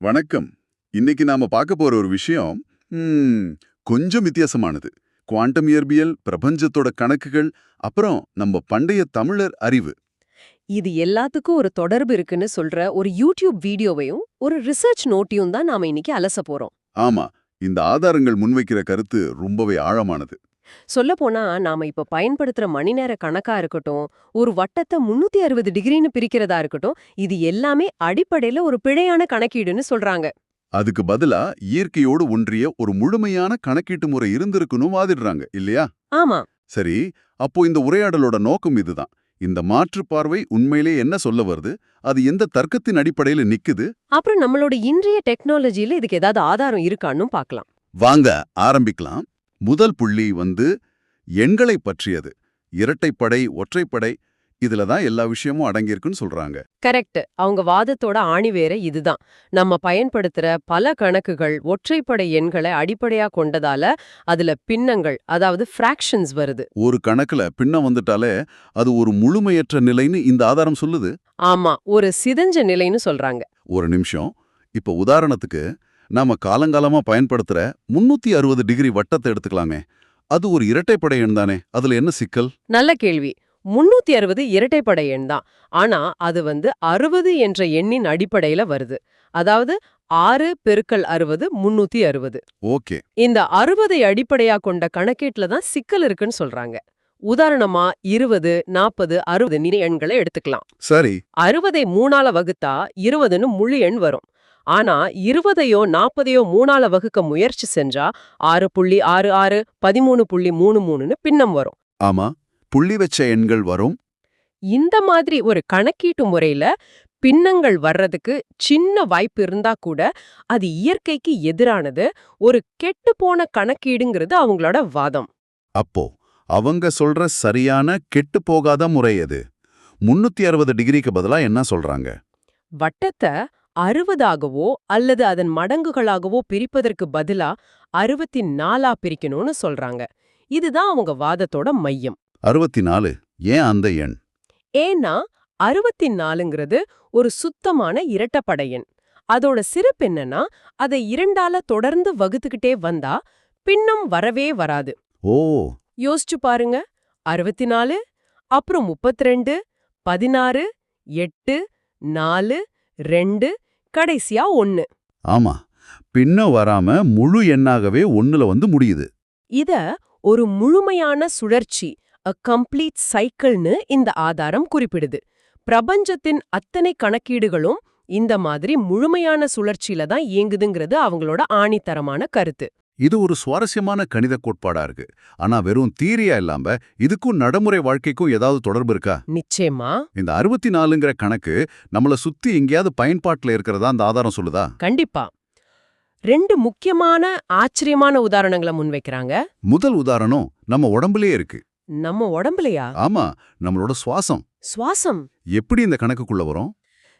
வணக்கம். இன்னைக்கு நாம பார்க்க போற ஒரு விஷயம் ம், கொஞ்சம் வித்தியாசமானது. குவாண்டம் இயற்பியல் பிரபஞ்சத்தோட கணக்குகள் அப்புறம் நம்ம பண்டைய தமிழர் அறிவு. இது எல்லாத்துக்கும் ஒரு தொடர்பு இருக்குன்னு சொல்ற ஒரு யூடியூப் வீடியோவையும் ஒரு ரிசர்ச் நோட்டையும் தான் நாம இன்னைக்கு அலச போறோம். ஆமா இந்த ஆதாரங்கள் முன்வைக்கிற கருத்து ரொம்பவே ஆழமானது. சொல்லப்போனா நாம இப்ப பயன்படுத்துற மணி நேர கணக்கா இருக்கட்டும் ஒரு வட்டத்தை முன்னூத்தி அறுபது டிகிரின்னு பிரிக்கிறதா இருக்கட்டும் இது எல்லாமே அடிப்படையில ஒரு பிழையான கணக்கீடுன்னு சொல்றாங்க. அதுக்கு பதிலா இயற்கையோடு ஒன்றிய ஒரு முழுமையான கணக்கீட்டு முறை இருந்திருக்குன்னு வாதிடுறாங்க இல்லையா? ஆமா. சரி அப்போ இந்த உரையாடலோட நோக்கம் இதுதான். இந்த மாற்று பார்வை உண்மையிலே என்ன சொல்ல வருது? அது எந்த தர்க்கத்தின் அடிப்படையில நிக்குது? அப்புறம் நம்மளோட இன்றைய டெக்னாலஜில இதுக்கு ஏதாவது ஆதாரம் இருக்கான்னு பார்க்கலாம். வாங்க ஆரம்பிக்கலாம். முதல் புள்ளி வந்து எண்களை பற்றியது. இரட்டைப்படை ஒற்றைப்படை இதுல தான் எல்லா விஷயமும் அடங்கியிருக்குன்னு சொல்றாங்க. கரெக்ட். அவங்க வாதத்தோட ஆணிவேர இதுதான். நம்ம பயன்படுத்துற பல கணக்குகள் ஒற்றைப்படை எண்களை அடிப்படையா கொண்டதால அதுல பின்னங்கள் அதாவது ஃபிராக்ஷன்ஸ் வருது. ஒரு கணக்குல பின்னம் வந்துட்டாலே அது ஒரு முழுமையற்ற நிலைன்னு இந்த ஆதாரம் சொல்லுது? ஆமா. ஒரு சிதஞ்ச நிலைன்னு சொல்றாங்க. ஒரு நிமிஷம். இப்ப உதாரணத்துக்கு நாம காலங்காலமா பயன்படுத்துற முன்னூத்தி அறுபது டிகிரி வட்டத்தை எடுத்துக்கலாமே. அது ஒரு இரட்டைப்படை எண் தானே. அதுல என்ன சிக்கல்? நல்ல கேள்வி. முன்னூத்தி அறுபது இரட்டைப்படை எண் தான். ஆனா அது வந்து அறுபது என்ற எண்ணின் அடிப்படையில வருது. அதாவது ஆறு பெருக்கல் அறுபது முன்னூத்தி அறுபது. ஓகே. இந்த அறுபதை அடிப்படையா கொண்ட கணக்கீட்டுல தான் சிக்கல் இருக்குன்னு சொல்றாங்க. உதாரணமா இருபது நாற்பது அறுபது நிறை எண்களை எடுத்துக்கலாம். சரி. அறுபதை மூணால வகுத்தா இருபதுன்னு முழு எண் வரும். ஆனா இருபதையோ நாற்பதையோ மூணால வகுக்க முயற்சி செஞ்சா ஆறு புள்ளி ஆறு ஆறு பதிமூணு புள்ளி மூணு மூணுன்னு பின்னம் வரும். ஆமா புள்ளி வச்ச எண்கள் வரும். இந்த மாதிரி ஒரு கணக்கீட்டு முறையில பின்னங்கள் வர்றதுக்கு சின்ன வாய்ப்பு இருந்தா கூட அது இயற்கைக்கு எதிரானது ஒரு கெட்டுப்போன கணக்கீடுங்கிறது அவங்களோட வாதம். அப்போ அவங்க சொல்ற சரியான கெட்டு போகாத முறை எது? முன்னூத்தி அறுபது டிகிரிக்கு பதிலா என்ன சொல்றாங்க? வட்டத்தை அறுபதாகவோ அல்லது அதன் மடங்குகளாகவோ பிரிப்பதற்கு பதிலா அறுபத்தி நாலா பிரிக்கணும்னு சொல்றாங்க. இதுதான் அவங்க வாதத்தோட மையம். அறுபத்தி நாலு ஏன் அந்த எண்? ஏன்னா அறுபத்தி நாலுங்கிறது ஒரு சுத்தமான இரட்டப்படை எண். அதோட சிறப்பு என்னன்னா அதை இரண்டால தொடர்ந்து வகுத்துக்கிட்டே வந்தா பின்னம் வரவே வராது. ஓ! யோசிச்சு பாருங்க. அறுபத்தி நாலு அப்புறம் முப்பத்தி ரெண்டு பதினாறு எட்டு நாலு ரெண்டு கடைசியா ஒன்னு ஆமா. பின்ன வராம முழு எண்ணாகவே ஒண்ணுல வந்து முடியுது. இத ஒரு முழுமையான சுழற்சி அ கம்ப்ளீட் சைக்கிள்னு இந்த ஆதாரம் குறிப்பிடுது. பிரபஞ்சத்தின் அத்தனை கணக்கீடுகளும் இந்த மாதிரி முழுமையான சுழற்சியில தான் இயங்குதுங்கிறது அவங்களோட ஆணித்தரமான கருத்து. இது ஒரு சுவாரஸ்யமான கணித கோட்பாடா இருக்கு. ஆனா வெறும் தீரியா இல்லாம இதுக்கும் நடைமுறை வாழ்க்கைக்கும் ஏதாவது தொடர்பு இருக்கா? நிச்சயமா. இந்த அறுபத்தி நாலுங்கிற கணக்கு நம்மள சுத்தி எங்கேயாவது பயன்பாட்டுல இருக்கிறதா அந்த ஆதாரம் சொல்லுதா? கண்டிப்பா. ரெண்டு முக்கியமான ஆச்சரியமான உதாரணங்களை முன்வைக்கிறாங்க. முதல் உதாரணம் நம்ம உடம்புலயே இருக்கு. நம்ம உடம்புலயா? ஆமா நம்மளோட சுவாசம். சுவாசம். எப்படி இந்த கணக்குக்குள்ள வரும்?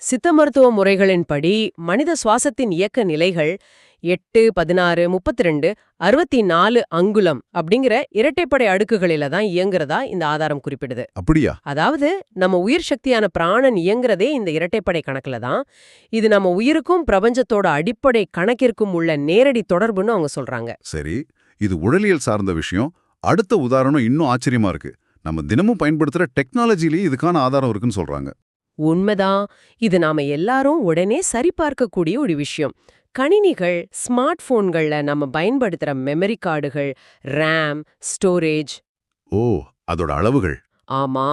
சித்த மருத்துவ முறைகளின்படி மனித சுவாசத்தின் இயக்க நிலைகள் எட்டு பதினாறு முப்பத்தி ரெண்டு அறுபத்தி நாலு அங்குலம் அப்படிங்கிற இரட்டைப்படை அடுக்குகளில தான் இயங்குறதா இந்த ஆதாரம் குறிப்பிடுது. அப்படியா? அதாவது நம்ம உயிர் சக்தியான பிராணன் இயங்குறதே இந்த இரட்டைப்படை கணக்குல தான். இது நம்ம உயிருக்கும் பிரபஞ்சத்தோட அடிப்படை கணக்கிற்கும் உள்ள நேரடி தொடர்புன்னு அவங்க சொல்றாங்க. சரி இது உடலியல் சார்ந்த விஷயம். அடுத்த உதாரணம் இன்னும் ஆச்சரியமா இருக்கு. நம்ம தினமும் பயன்படுத்துற டெக்னாலஜிலேயே இதுக்கான ஆதாரம் இருக்குன்னு சொல்றாங்க. உண்மைதான். இது நாம எல்லாரும் உடனே சரிபார்க்கக்கூடிய ஒரு விஷயம். கணினிகள் ஸ்மார்ட் போன்கள்ல நம்ம பயன்படுத்துற மெமரி கார்டுகள் ரேம் ஸ்டோரேஜ் ஓ அதோட அளவுகள். ஆமா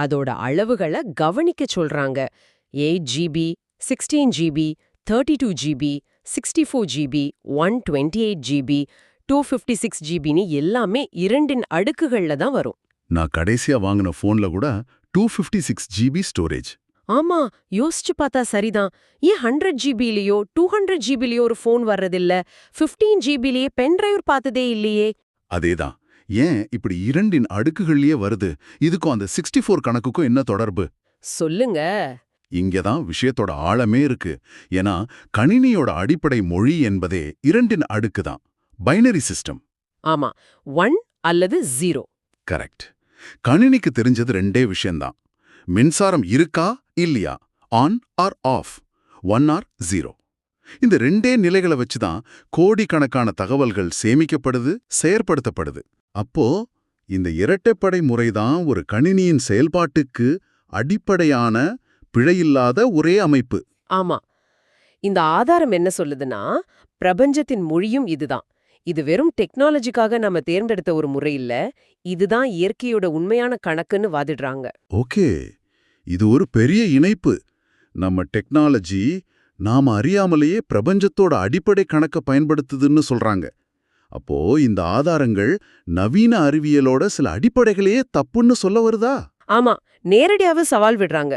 அதோட அளவுகளை கவனிக்க சொல்றாங்க. Eight GB sixteen GB thirty two GB sixty four GB one twenty eight GB two fifty six ஜிபின்னு எல்லாமே இரண்டின் அடுக்குகள்ல தான் வரும். நான் கடைசியா வாங்கின போன்ல கூட two fifty six GB storage ஆமா யோசிச்சு பார்த்தா சரிதான். ஏன் ஹண்ட்ரட் ஜிபிலயோ டூ ஹண்ட்ரட் ஜிபிலயோ ஒரு ஃபோன் வர்றதில்ல? ஃபிஃப்டீன் ஜிபிலேயே பென் டிரைவ் பார்த்ததே இல்லையே. அதேதான். ஏன் இப்படி இரண்டின் அடுக்குகள்லயே வருது? இதுக்கும் அந்த சிக்ஸ்டி ஃபோர் கணக்குக்கும் என்ன தொடர்பு? சொல்லுங்க. இங்கதான் விஷயத்தோட ஆழமே இருக்கு. ஏன்னா கணினியோட அடிப்படை மொழி என்பதே இரண்டின் அடுக்கு தான் பைனரி சிஸ்டம். ஆமா ஒன் அல்லது ஜீரோ கரெக்ட். கணினிக்கு தெரிஞ்சது ரெண்டே விஷயம்தான். மின்சாரம் இருக்கா இல்லையா? On or off? One or zero. இந்த ரெண்டே நிலைகளை வச்சுதான் கோடிக்கணக்கான தகவல்கள் சேமிக்கப்படுது செயற்படுத்தப்படுது. அப்போ இந்த இரட்டைப்படை முறைதான் ஒரு கணினியின் செயல்பாட்டுக்கு அடிப்படையான பிழையில்லாத ஒரே அமைப்பு. ஆமா. இந்த ஆதாரம் என்ன சொல்லுதுன்னா பிரபஞ்சத்தின் மொழியும் இதுதான். இது வெறும் டெக்னாலஜிக்காக நாம தேர்ந்தெடுத்த ஒரு முறை இல்ல. இதுதான் இயற்கையோட உண்மையான கணக்குன்னு வாதிடுறாங்க. ஓகே. இது ஒரு பெரிய இணைப்பு. நம்ம டெக்னாலஜி நாம அறியாமலேயே பிரபஞ்சத்தோட அடிப்படை கணக்க பயன்படுத்துதுன்னு சொல்றாங்க. அப்போ இந்த ஆதாரங்கள் நவீன அறிவியலோட சில அடிப்படைகளையே தப்புன்னு சொல்ல வருதா? ஆமா. நேரடியாவே சவால் விடுறாங்க.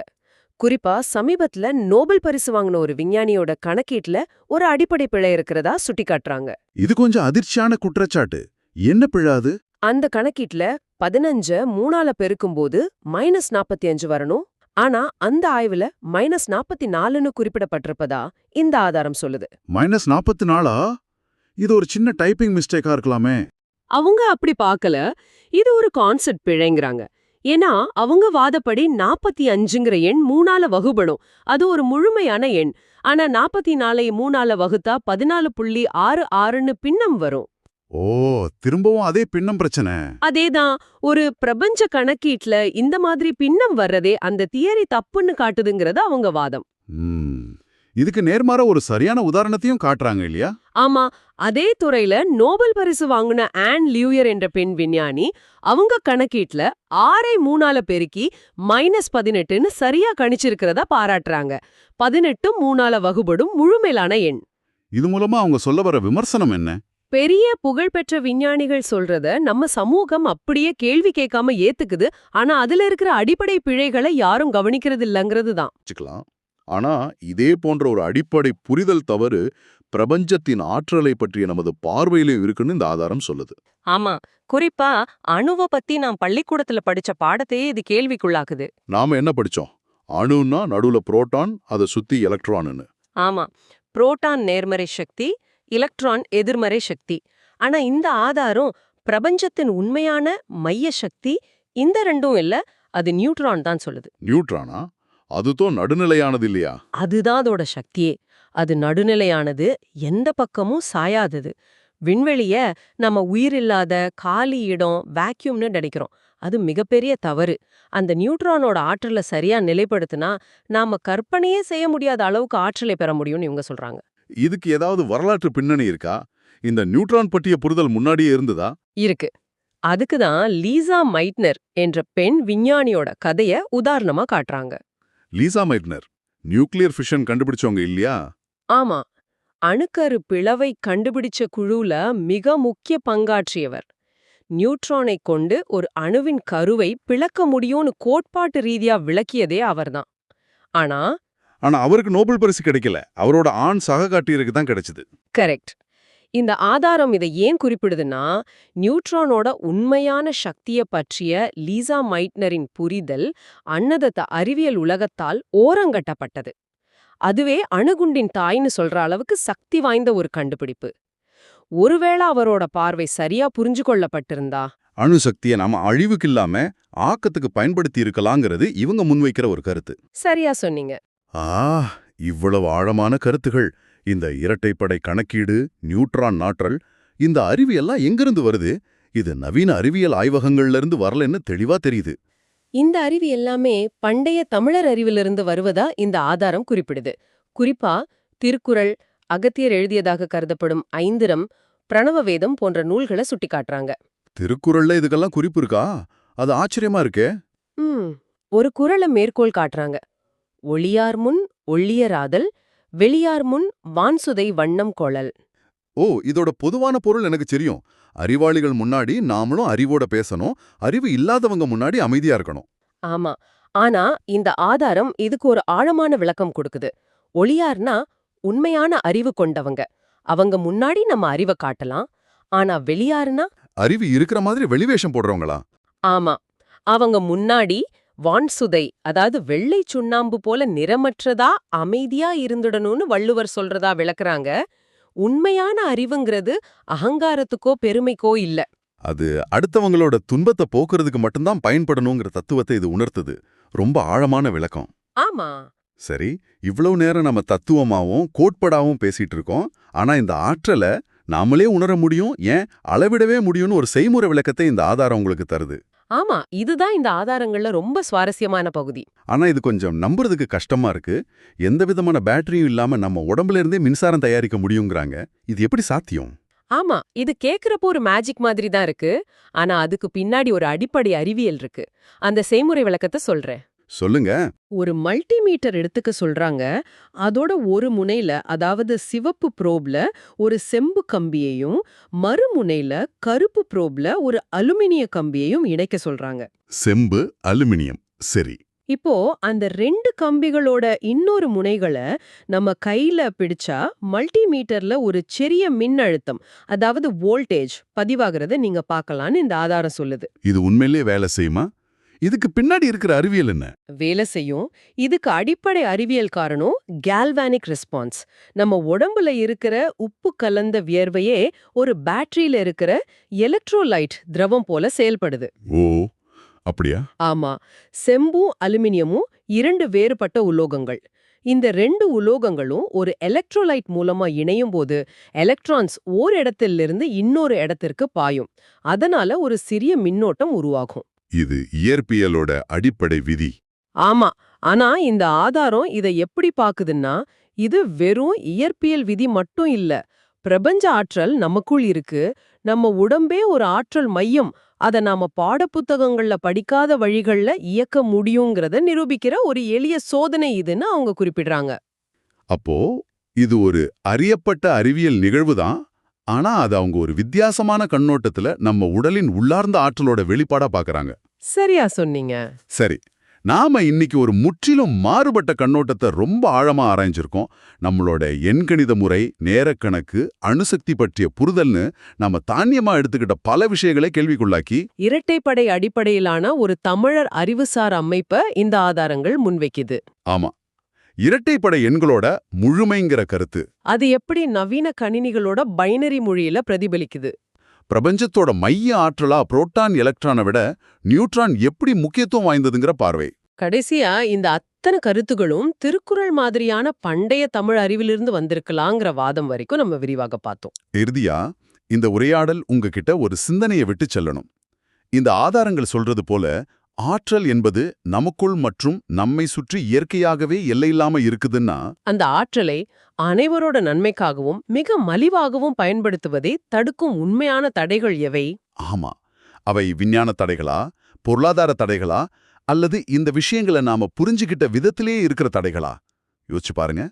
குறிப்பா சமீபத்துல நோபல் பரிசு வாங்கின ஒரு விஞ்ஞானியோட கணக்கீட்டுல ஒரு அடிப்படை பிழை இருக்கிறதா சுட்டிக்காட்டுறாங்க. இது கொஞ்சம் அதிர்ச்சியான குற்றச்சாட்டு. என்ன பிழாது அந்த கணக்கீட்டுல பதினஞ்ச மூணால பெருக்கும்போது மைனஸ் நாற்பத்தி அஞ்சு வரணும். ஆனா அந்த ஆய்வுல மைனஸ் நாற்பத்தி நாலுன்னு குறிப்பிடப்பட்டிருப்பதா இந்த ஆதாரம் சொல்லுது. மைனஸ் நாற்பத்தி நாலா இது ஒரு சின்ன டைப்பிங் மிஸ்டேக்கா இருக்கலாமே. அவங்க அப்படி பார்க்கல. இது ஒரு கான்செப்ட் பிழைங்கிறாங்க. ஏன்னா அவங்க வாதப்படி நாற்பத்தி அஞ்சுங்கிற எண் மூணால வகுபடும். அது ஒரு முழுமையான எண். ஆனா நாற்பத்தி நாலை மூணால வகுத்தா பதினாலு புள்ளி ஆறு ஆறுன்னு பின்னம் வரும். ஓ திரும்பவும் அதே பின்னம் பிரச்சனை. அதேதான். ஒரு பிரபஞ்ச கணக்கீட்ல இந்த மாதிரி பின்னம் வர்றதே அந்த தியரி தப்புன்னு காட்டுதுங்கிறது அவங்க வாதம். இதுக்கு நேர்மாறா ஒரு சரியான உதாரணத்தையும் காட்டுறாங்க இல்லையா? ஆமா அதே துறையில நோபல் பரிசு வாங்கின ஆன் லியூயர் என்ற பெண் விஞ்ஞானி அவங்க கணக்கீட்ல ஆறை மூணால பெருக்கி மைனஸ் பதினெட்டுன்னு சரியா கணிச்சிருக்கிறதா பாராட்டுறாங்க. பதினெட்டும் மூணால வகுபடும் முழுமையிலான எண். இது மூலமா அவங்க சொல்ல வர விமர்சனம் என்ன? பெரிய புகழ்பெற்ற விஞ்ஞானிகள் சொல்றத நம்ம சமூகம் அப்படியே கேள்வி கேட்காம ஏத்துக்குது. ஆனா அதுல இருக்கிற அடிப்படை பிழைகளை யாரும் கவனிக்கிறது இல்லங்கிறது தான். வச்சுக்கலாம். ஆனா இதே போன்ற ஒரு அடிப்படை புரிதல் தவறு பிரபஞ்சத்தின் ஆற்றலை பற்றிய நமது பார்வையிலும் இருக்குன்னு இந்த ஆதாரம் சொல்லுது. ஆமா. குறிப்பா அணுவ பத்தி நான் பள்ளிக்கூடத்துல படிச்ச பாடத்தையே இது கேள்விக்குள்ளாக்குது. நாம என்ன படிச்சோம்? அணுன்னா நடுவுல புரோட்டான் அதை சுத்தி எலக்ட்ரான்னு ஆமா. புரோட்டான் நேர்மறை சக்தி எலக்ட்ரான் எதிர்மறை சக்தி. ஆனா இந்த ஆதாரம் பிரபஞ்சத்தின் உண்மையான மைய சக்தி இந்த ரெண்டும் இல்ல அது நியூட்ரான் தான் சொல்லுது. நியூட்ரானா? அதுதான் நடுநிலையானது இல்லையா அதுதான் அதோட சக்தியே. அது நடுநிலையானது எந்த பக்கமும் சாயாதது. விண்வெளிய நம்ம உயிரில்லாத காலி இடம் வேக்யூம்னு நினைக்கிறோம். அது மிகப்பெரிய தவறு. அந்த நியூட்ரானோட ஆற்றலை சரியா நிலைப்படுத்தினா நாம கற்பனையே செய்ய முடியாத அளவுக்கு ஆற்றலை பெற முடியும்னு இவங்க சொல்றாங்க. இதுக்கு ஏதாவது வரலாற்று பின்னணி இருக்கா? இந்த நியூட்ரான் பற்றிய புரிதல் முன்னாடியே இருந்ததா? இருக்கு. அதுக்கு தான் லீசா மைட்னர் என்ற பெண் விஞ்ஞானியோட கதைய உதாரணமா காட்டுறாங்க. லீசா மைட்னர் நியூக்ளியர் ஃபிஷன் கண்டுபிடிச்சவங்க இல்லையா? ஆமா. அணுக்கரு பிளவை கண்டுபிடிச்ச குழுல மிக முக்கிய பங்காற்றியவர். நியூட்ரானை கொண்டு ஒரு அணுவின் கருவை பிளக்க முடியும்னு கோட்பாட்டு ரீதியா விளக்கியதே அவர்தான். ஆனா ஆனா அவருக்கு நோபல் பரிசு கிடைக்கல. அவரோட ஆண் சககாட்டியருக்கு தான் கிடைச்சது. கரெக்ட். இந்த ஆதாரம் இதை ஏன் குறிப்பிடுதுன்னா நியூட்ரானோட உண்மையான சக்திய பற்றிய லீசா மைட்னரின் புரிதல் அன்னதத்த அறிவியல் உலகத்தால் ஓரங்கட்டப்பட்டது. அதுவே அணுகுண்டின் தாய்னு சொல்ற அளவுக்கு சக்தி வாய்ந்த ஒரு கண்டுபிடிப்பு. ஒருவேளை அவரோட பார்வை சரியா புரிஞ்சு கொள்ளப்பட்டிருந்தா அணுசக்தியை நாம அழிவுக்கு இல்லாம ஆக்கத்துக்கு பயன்படுத்தி இருக்கலாங்கிறது இவங்க முன்வைக்கிற ஒரு கருத்து. சரியா சொன்னீங்க. ஆ இவ்வளவு ஆழமான கருத்துகள். இந்த இரட்டைப்படை கணக்கீடு நியூட்ரான் நாற்றல் இந்த அறிவியெல்லாம் எங்கிருந்து வருது? இது நவீன அறிவியல் ஆய்வகங்கள்ல இருந்து வரலன்னு தெளிவா தெரியுது. இந்த அறிவு எல்லாமே பண்டைய தமிழர் அறிவிலிருந்து வருவதா இந்த ஆதாரம் குறிப்பிடுது. குறிப்பா திருக்குறள் அகத்தியர் எழுதியதாக கருதப்படும் ஐந்திரம் பிரணவ வேதம் போன்ற நூல்களை சுட்டிக்காட்டுறாங்க. திருக்குறள்ல இதுக்கெல்லாம் குறிப்பு இருக்கா? அது ஆச்சரியமா இருக்கே. ம் ஒரு குறளை மேற்கோள் காட்டுறாங்க. ஒளியார் முன் ஒள்ளியராதல் வெளியார் முன் வான்சுதை வண்ணம் கொளல் ஓ இதோட பொதுவான பொருள் எனக்கு தெரியும். அறிவாளிகள் முன்னாடி நாமளும் அறிவோட பேசணும். அறிவு இல்லாதவங்க முன்னாடி அமைதியா இருக்கணும். ஆமா. ஆனா இந்த ஆதாரம் இதுக்கு ஒரு ஆழமான விளக்கம் கொடுக்குது. ஒளியார்னா உண்மையான அறிவு கொண்டவங்க. அவங்க முன்னாடி நம்ம அறிவை காட்டலாம். ஆனா வெளியாருனா? அறிவு இருக்கிற மாதிரி வெளிவேஷம் போடுறவங்களா? ஆமா. அவங்க முன்னாடி வான்சுதை அதாவது வெள்ளை சுண்ணாம்பு போல நிறமற்றதா அமைதியா இருந்துடணும்னு வள்ளுவர் சொல்றதா விளக்குறாங்க. உண்மையான அறிவுங்கிறது அகங்காரத்துக்கோ பெருமைக்கோ இல்ல. அது அடுத்தவங்களோட துன்பத்தை போக்குறதுக்கு மட்டும்தான் பயன்படணுங்கிற தத்துவத்தை இது உணர்த்துது. ரொம்ப ஆழமான விளக்கம். ஆமா. சரி இவ்வளவு நேரம் நம்ம தத்துவமாவும் கோட்படாவும் பேசிட்டு இருக்கோம். ஆனா இந்த ஆற்றலை நாமளே உணர முடியும்? ஏன்? அளவிடவே முடியும்னு ஒரு செய்முறை விளக்கத்தை இந்த ஆதாரம் உங்களுக்கு தருது. ஆமா இதுதான் இந்த ஆதாரங்கள்ல ரொம்ப சுவாரஸ்யமான பகுதி. ஆனா இது கொஞ்சம் நம்புறதுக்கு கஷ்டமா இருக்கு. எந்த விதமான பேட்டரியும் இல்லாம நம்ம உடம்புல இருந்தே மின்சாரம் தயாரிக்க முடியுங்கிறாங்க. இது எப்படி சாத்தியம்? ஆமா இது கேக்குறப்போ ஒரு மேஜிக் மாதிரி தான் இருக்கு. ஆனா அதுக்கு பின்னாடி ஒரு அடிப்படை அறிவியல் இருக்கு. அந்த செய்முறை விளக்கத்தை சொல்றேன். சொல்லுங்க. ஒரு மல்டிமீட்டர் எடுத்துக்க சொல்றாங்க. அதோட ஒரு முனையில அதாவது சிவப்பு ப்ரோப்ல ஒரு செம்பு கம்பியையும் மறுமுனையில கருப்பு ப்ரோப்ல ஒரு அலுமினிய கம்பியையும் இணைக்க சொல்றாங்க. செம்பு அலுமினியம். சரி. இப்போ அந்த ரெண்டு கம்பிகளோட இன்னொரு முனைகளை நம்ம கையில பிடிச்சா மல்டிமீட்டர்ல ஒரு சிறிய மின்னழுத்தம் அதாவது வோல்டேஜ் பதிவாகிறத நீங்க பார்க்கலாம்னு இந்த ஆதாரம் சொல்லுது. இது உண்மையிலே வேலை செய்யுமா? இதுக்கு பின்னாடி இருக்கிற அறிவியல் என்ன? வேலை செய்யும். இதுக்கு அடிப்படை அறிவியல் காரணம் கேல்வானிக் ரெஸ்பான்ஸ் நம்ம உடம்புல இருக்கிற உப்பு கலந்த வியர்வையே ஒரு பேட்டரியில இருக்கிற எலக்ட்ரோலைட் திரவம் போல செயல்படுது. ஓ அப்படியா? ஆமா. செம்பும் அலுமினியமும் இரண்டு வேறுபட்ட உலோகங்கள். இந்த ரெண்டு உலோகங்களும் ஒரு எலக்ட்ரோலைட் மூலமா இணையும் போது எலக்ட்ரான்ஸ் ஓர் இடத்திலிருந்து இன்னொரு இடத்திற்கு பாயும். அதனால ஒரு சிறிய மின்னோட்டம் உருவாகும். இது இயற்பியலோட அடிப்படை விதி. ஆமா ஆனா இந்த ஆதாரம் இதை எப்படி பாக்குதுன்னா இது வெறும் இயற்பியல் விதி மட்டும் இல்ல. பிரபஞ்ச ஆற்றல் நமக்குள் இருக்கு. நம்ம உடம்பே ஒரு ஆற்றல் மையம். அத நாம பாடப்புத்தகங்கள்ல படிக்காத வழிகள்ல இயக்க முடியுங்கிறத நிரூபிக்கிற ஒரு எளிய சோதனை இதுன்னு அவங்க குறிப்பிடுறாங்க. அப்போ இது ஒரு அறியப்பட்ட அறிவியல் நிகழ்வுதான் ஆனா அது அவங்க ஒரு வித்தியாசமான கண்ணோட்டத்துல நம்ம உடலின் உள்ளார்ந்த ஆற்றலோட வெளிப்பாடா பாக்குறாங்க. சரியா சொன்னீங்க. சரி நாம இன்னைக்கு ஒரு முற்றிலும் மாறுபட்ட கண்ணோட்டத்தை ரொம்ப ஆழமா ஆராய்ஞ்சிருக்கோம். நம்மளோட எண்கணித முறை நேரக்கணக்கு அணுசக்தி பற்றிய புரிதல்னு நம்ம தானியமா எடுத்துக்கிட்ட பல விஷயங்களை கேள்விக்குள்ளாக்கி இரட்டைப்படை அடிப்படையிலான ஒரு தமிழர் அறிவுசார் அமைப்ப இந்த ஆதாரங்கள் முன்வைக்குது. ஆமா. இரட்டைப்படை எண்களோட முழுமைங்கிற கருத்து. அது எப்படி நவீன கணினிகளோட பைனரி மொழியில பிரதிபலிக்குது? பிரபஞ்சத்தோட மைய ஆற்றலா புரோட்டான் எலக்ட்ரானை விட நியூட்ரான் எப்படி முக்கியத்துவம் வாய்ந்ததுங்கிற பார்வை. கடைசியா இந்த அத்தனை கருத்துகளும் திருக்குறள் மாதிரியான பண்டைய தமிழ் அறிவிலிருந்து வந்திருக்கலாங்கிற வாதம் வரைக்கும் நம்ம விரிவாக பார்த்தோம். இறுதியா இந்த உரையாடல் உங்ககிட்ட ஒரு சிந்தனையை விட்டு செல்லணும். இந்த ஆதாரங்கள் சொல்றது போல ஆற்றல் என்பது நமக்குள் மற்றும் நம்மை சுற்றி இயற்கையாகவே எல்லையில்லாம இருக்குதுன்னா அந்த ஆற்றலை அனைவரோட நன்மைக்காகவும் மிக மலிவாகவும் பயன்படுத்துவதை தடுக்கும் உண்மையான தடைகள் எவை? ஆமா. அவை விஞ்ஞான தடைகளா பொருளாதார தடைகளா அல்லது இந்த விஷயங்களை நாம புரிஞ்சுகிட்ட விதத்திலேயே இருக்கிற தடைகளா? யோசிச்சு பாருங்க.